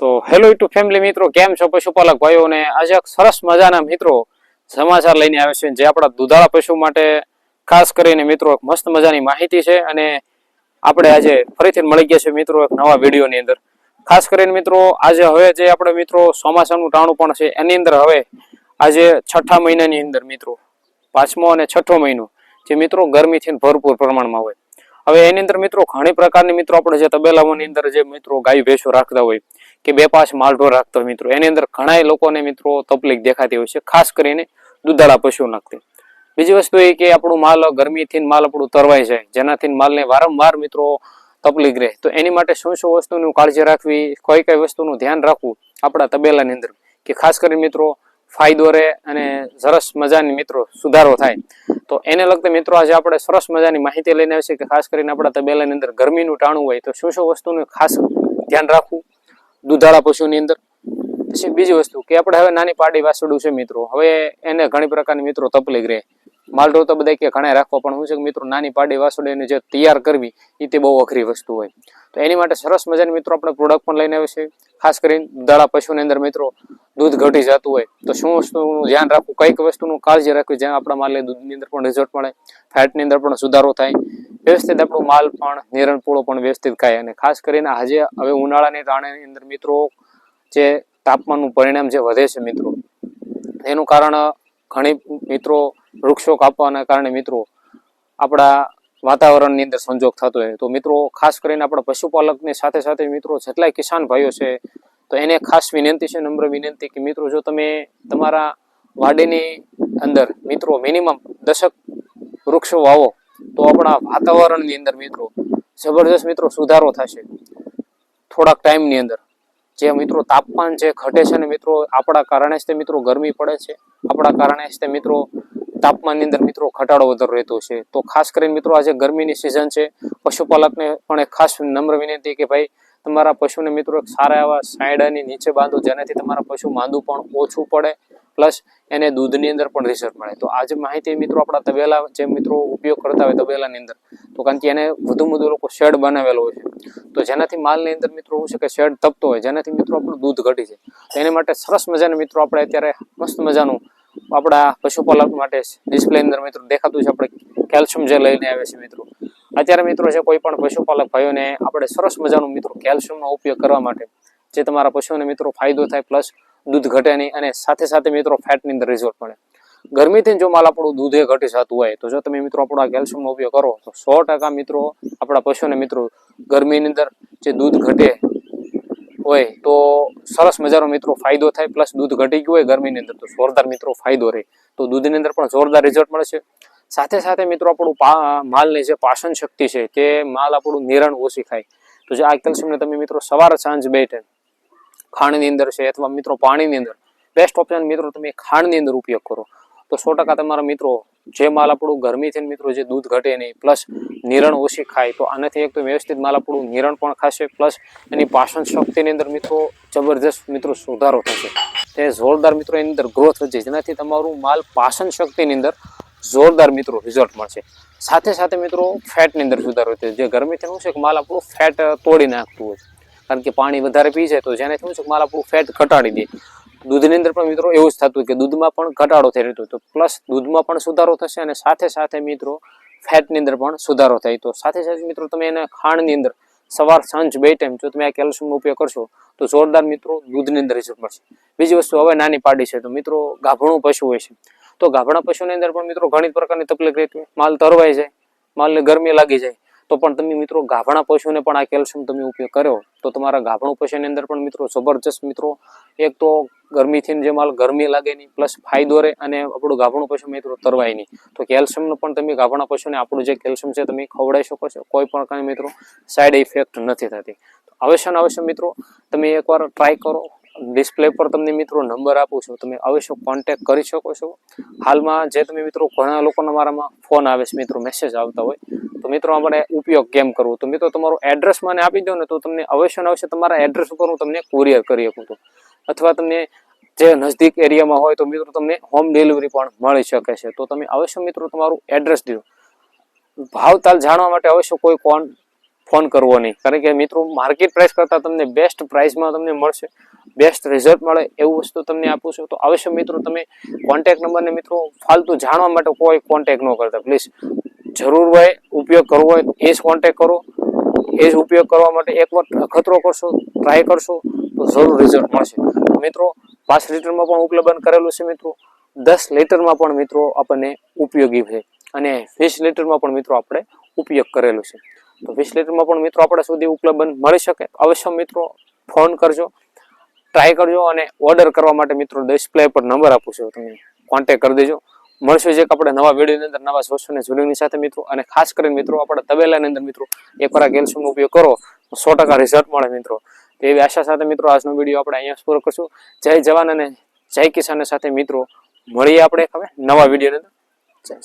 તો hello YouTube family મિત્રો, કેમ છો પશુપાલક ભાઈઓ અને આજે એક સરસ મજાના મિત્રો સમાચાર લઈને આવે છે, જે આપણા દુધાળા પશુ માટે ખાસ કરીને મિત્રો એક મસ્ત મજાની માહિતી છે અને આપણે આજે ફરીથી મળી ગયા છે મિત્રો એક નવા વિડીયોની અંદર. ખાસ કરીને મિત્રો, આજે હવે જે આપણે મિત્રો ચોમાસાનું ટાણું પણ છે, એની અંદર હવે આજે છઠ્ઠા મહિનાની અંદર મિત્રો, પાંચમો અને છઠ્ઠો મહિનો, જે મિત્રો ગરમીથી ભરપૂર પ્રમાણમાં હોય. હવે એની અંદર મિત્રો ઘણી પ્રકારની મિત્રો આપણે જે તબેલાઓની અંદર જે મિત્રો ગાય, ભેંસો રાખતા હોય કે બે પાંચ માલઢોર રાખતા હોય મિત્રો. એની અંદર ઘણા લોકોને મિત્રો તકલીફ દેખાતી હોય છે, ખાસ કરીને દુધાળા પશુ નાખતી. બીજી વસ્તુ એ કે આપણું માલ ગરમીથી માલ આપણું તરવાઈ જાય, જેનાથી માલને વારંવાર મિત્રો તકલીફ રહે. તો એની માટે શું શું વસ્તુની કાળજી રાખવી, કઈ કઈ વસ્તુનું ધ્યાન રાખવું આપણા તબેલાની અંદર? કે ખાસ કરીને મિત્રો ફાયદો રહે અને સરસ મજાની મિત્રો સુધારો થાય. તો એને લગતા મિત્રો આજે આપણે સરસ મજાની માહિતી લઈને આવી છે કે ખાસ કરીને આપણા તબેલાની અંદર ગરમીનું ટાણું હોય તો શું શું વસ્તુનું ખાસ ધ્યાન રાખવું? દુધાળા પશુની અંદર. પછી બીજી વસ્તુ કે આપણે હવે નાની પાડી વાસડું છે મિત્રો. હવે એને ઘણી પ્રકારની મિત્રો તકલીફ રહે. માલઢોર તો બધા કે ઘણા રાખવા પણ હું છે કે મિત્રો નાની પાડી વાસડું એને જે તૈયાર કરવી એ તે બહુ અઘરી વસ્તુ હોય. તો એની માટે સરસ મજાની મિત્રો આપણે પ્રોડક્ટ પણ લઈને આવે છે. ખાસ કરીને દૂધાળા પશુની અંદર મિત્રો દૂધ ઘટી જતું હોય. તો શું વસ્તુનું ધ્યાન રાખવું? કંઈક વસ્તુનું કાળજી રાખવી, જ્યાં આપણા માલને દૂધની અંદર પણ રિઝલ્ટ મળે ફેટની અંદર પણ સુધારો થાય. વ્યવસ્થિત આપણું માલ પણ નિરણ પૂળો પણ વ્યવસ્થિત ખાય. અને ખાસ કરીને આજે હવે ઉનાળાની રાણીની અંદર મિત્રો જે તાપમાનનું પરિણામ જે વધે છે મિત્રો, એનું કારણ ઘણી મિત્રો વૃક્ષો કાપવાના કારણે મિત્રો આપણા વાતાવરણની અંદર સંજોગ થતો હોય. તો મિત્રો ખાસ કરીને આપણા પશુપાલકની સાથે સાથે મિત્રો જેટલાય કિસાન ભાઈઓ છે, તો એને ખાસ વિનંતી છે, નમ્ર વિનંતી કે મિત્રો જો તમે તમારા વાડીની અંદર મિત્રો મિનિમમ દશક વૃક્ષો વાવો તો આપણા વાતાવરણની અંદર મિત્રો, જબરજસ્ત મિત્રો સુધારો થશે. થોડાક ટાઈમની અંદર. જે મિત્રો તાપમાન જે ઘટે છે ને મિત્રો, આપણા કારણે જ તે મિત્રો ગરમી પડે છે. આપણા કારણે જ તે મિત્રો તાપમાનની અંદર મિત્રો ઘટાડો વધારો રહેતો છે. તો ખાસ કરીને મિત્રો આજે ગરમીની સિઝન છે. પશુપાલકને પણ એક ખાસ નમ્ર વિનંતી કે ભાઈ, તમારા પશુને મિત્રો સારા એવા સાયડાની નીચે બાંધો, જેનાથી તમારા પશુ માંદું પણ ઓછું પડે. પ્લસ એને દૂધની અંદર પણ રિઝલ્ટ મળે. તો આજે માહિતી મિત્રો આપણા તબેલા જે મિત્રો ઉપયોગ કરતા હોય તબેલાની અંદર, તો કારણ કે એને વધુ વધુ લોકો શેડ બનાવેલો હોય છે. તો જેનાથી માલની અંદર મિત્રો શું છે કે શેડ તપતો હોય, જેનાથી મિત્રો આપણું દૂધ ઘટી જાય. તો એની માટે સરસ મજાના મિત્રો આપણે અત્યારે મસ્ત મજાનું આપણા પશુપાલક માટે ડિસ્પ્લે અંદર મિત્રો દેખાતું છે. આપણે કેલ્શિયમ જે લઈને આવે છે મિત્રો. અત્યારે મિત્રો છે કોઈ પણ પશુપાલક ભાઈઓને આપણે સરસ મજાનું મિત્રો કેલ્શિયમનો ઉપયોગ કરવા માટે, જે તમારા પશુઓને મિત્રો ફાયદો થાય, પ્લસ દૂધ ઘટે નહીં અને સાથે સાથે મિત્રો ફેટની અંદર રિઝલ્ટ મળે. ગરમીથી જો માલ આપણું દૂધ ઘટી જતું હોય, તો જો તમે મિત્રો આપણો આ કેલ્શિયમનો ઉપયોગ કરો, તો સો ટકા મિત્રો આપણા પશુને મિત્રો ગરમીની અંદર જે દૂધ ઘટે હોય, તો સરસ મજાનો મિત્રો ફાયદો થાય. પ્લસ દૂધ ઘટી ગયું હોય ગરમીની અંદર, તો જોરદાર મિત્રો ફાયદો રહે. તો દૂધની અંદર પણ જોરદાર રિઝલ્ટ મળશે. સાથે સાથે મિત્રો આપણું માલની જે પાચન શક્તિ છે તે માલ આપણું નિરણ ઓછી ખાય. તો જે આ કેલ્શિયમને તમે મિત્રો સવાર સાંજ બે ટાઈમ ખાંડની અંદર છે અથવા મિત્રો પાણીની અંદર. બેસ્ટ ઓપ્શન મિત્રો તમે ખાંડની અંદર ઉપયોગ કરો. તો સો ટકા તમારા મિત્રો, જે માલ આપણું ગરમીથી મિત્રો જે દૂધ ઘટે નહીં પ્લસ નિરણ ઓછી ખાય, તો આનાથી એક તો વ્યવસ્થિત માલ આપણું નિરણ પણ ખાશે પ્લસ એની પાચન શક્તિની અંદર મિત્રો જબરજસ્ત મિત્રો સુધારો થશે. તે જોરદાર મિત્રો એની અંદર ગ્રોથ થશે જેનાથી તમારું માલ પાચન શક્તિની અંદર જોરદાર મિત્રો રિઝલ્ટ મળશે. સાથે સાથે મિત્રો ફેટની અંદર સુધારો થશે જે ગરમીથી શું છે કે માલ આપણું ફેટ તોડી નાખતું હોય છે. કારણ કે પાણી વધારે પી જાય તો જેનાથી શું છે માલ આપણું ફેટ ઘટાડી દે. દૂધની અંદર પણ મિત્રો એવું જ થતું કે દૂધમાં પણ ઘટાડો થઈ રહ્યો તો પ્લસ દૂધમાં પણ સુધારો થશે અને સાથે સાથે મિત્રો ફેટની અંદર પણ સુધારો થાય. તો સાથે સાથે મિત્રો તમે એને ખાંડની અંદર સવાર સાંજ બે ટાઈમ જો તમે આ કેલ્શિયમનો ઉપયોગ કરશો, તો જોરદાર મિત્રો દૂધની અંદર રિઝલ્ટ મળશે. બીજી વસ્તુ હવે નાની પાડી છે, તો મિત્રો ગાભણું પશુ હોય છે. તો ગાભણા પશુની અંદર પણ મિત્રો ઘણી પ્રકારની તકલીફ રહેતી હોય. માલ તરવાઈ જાય, માલને ગરમી લાગી જાય. તો પણ તમે મિત્રો ગાભણા પશુને પણ આ કેલ્શિયમ તમે ઉપયોગ કર્યો. તો તમારા ગાભણું પશુની અંદર પણ મિત્રો જબરજસ્ત મિત્રો. એક તો ગરમીથી જે માલ ગરમી લાગે નહીં પ્લસ ફાયદો રહે અને આપણું ગાભણું પશુ મિત્રો તરવાય નહીં. તો કેલ્શિયમનું પણ તમે ગાભણા પશુને આપણું જે કેલ્શિયમ છે તમે ખવડાવી શકો છો, કોઈ પણ કાંઈ મિત્રો સાઈડ ઇફેક્ટ નથી થતી. અવશ્ય ને અવશ્ય મિત્રો તમે એકવાર ટ્રાય કરો. ડિસ્પ્લે પર તમને મિત્રો નંબર આપું છું, તમે અવશ્ય કોન્ટેક કરી શકો છો. હાલમાં જે તમે મિત્રો ઘણા લોકોના મારામાં ફોન આવે છે, મિત્રો મેસેજ આવતા હોય તો મિત્રો, આપણે ઉપયોગ કેમ કરવો? તો મિત્રો, તમારું એડ્રેસ મને આપી દો ને તો તમને અવશ્ય ને અવશ્ય તમારા એડ્રેસ ઉપર હું તમને કુરિયર કરી શકું છું. અથવા તમને જે નજદીક એરિયામાં હોય તો મિત્રો, તમને હોમ ડિલિવરી પણ મળી શકે છે. તો તમે અવશ્ય મિત્રો તમારું એડ્રેસ દો. ભાવતાલ જાણવા માટે અવશ્ય કોઈ કોન ફોન કરવો નહીં. કારણ કે મિત્રો માર્કેટ પ્રાઇસ કરતાં તમને બેસ્ટ પ્રાઇસમાં તમને મળશે. બેસ્ટ રિઝલ્ટ મળે એવું વસ્તુ તમને આપું છું. તો અવશ્ય મિત્રો, તમે કોન્ટેક્ટ નંબરને મિત્રો, ફાલતુ જાણવા માટે કોઈ કોન્ટેક્ટ ન કરતા. પ્લીઝ જરૂર હોય, ઉપયોગ કરવો હોય, એ જ કોન્ટેક કરો. એ જ ઉપયોગ કરવા માટે એકવાર ખતરો કરશો ટ્રાય કરશો, તો જરૂર રિઝલ્ટ મળશે. મિત્રો પાંચ લીટરમાં પણ ઉપલબ્ધ કરેલું છે મિત્રો. દસ લીટરમાં પણ મિત્રો આપણને ઉપયોગી છે. અને વીસ લીટરમાં પણ મિત્રો આપણે ઉપયોગ કરેલું છે. તો વીસ લીટરમાં પણ મિત્રો આપણા સુધી ઉપલબ્ધ મળી શકે. અવશ્ય મિત્રો ફોન કરજો ટ્રાય કરજો અને ઓર્ડર કરવા માટે મિત્રો ડિસ્પ્લે પર નંબર આપું છું. તમે કોન્ટેક કરી દેજો. મળશે જે આપણે નવા વિડીયોની અંદર, નવા સોશિયલ જોડીની સાથે મિત્રો. અને ખાસ કરીને મિત્રો, આપણે તબેલાની અંદર મિત્રો એકવાર આ કેલ્શિયમનો ઉપયોગ કરો, સો ટકા રિઝલ્ટ મળે મિત્રો. એવી આશા સાથે મિત્રો, આજનો વીડિયો આપણે અહીંયા પૂરો કરશું. જય જવાન અને જય કિસાન સાથે મિત્રો, મળીએ આપણે હવે નવા વિડીયોની અંદર. જય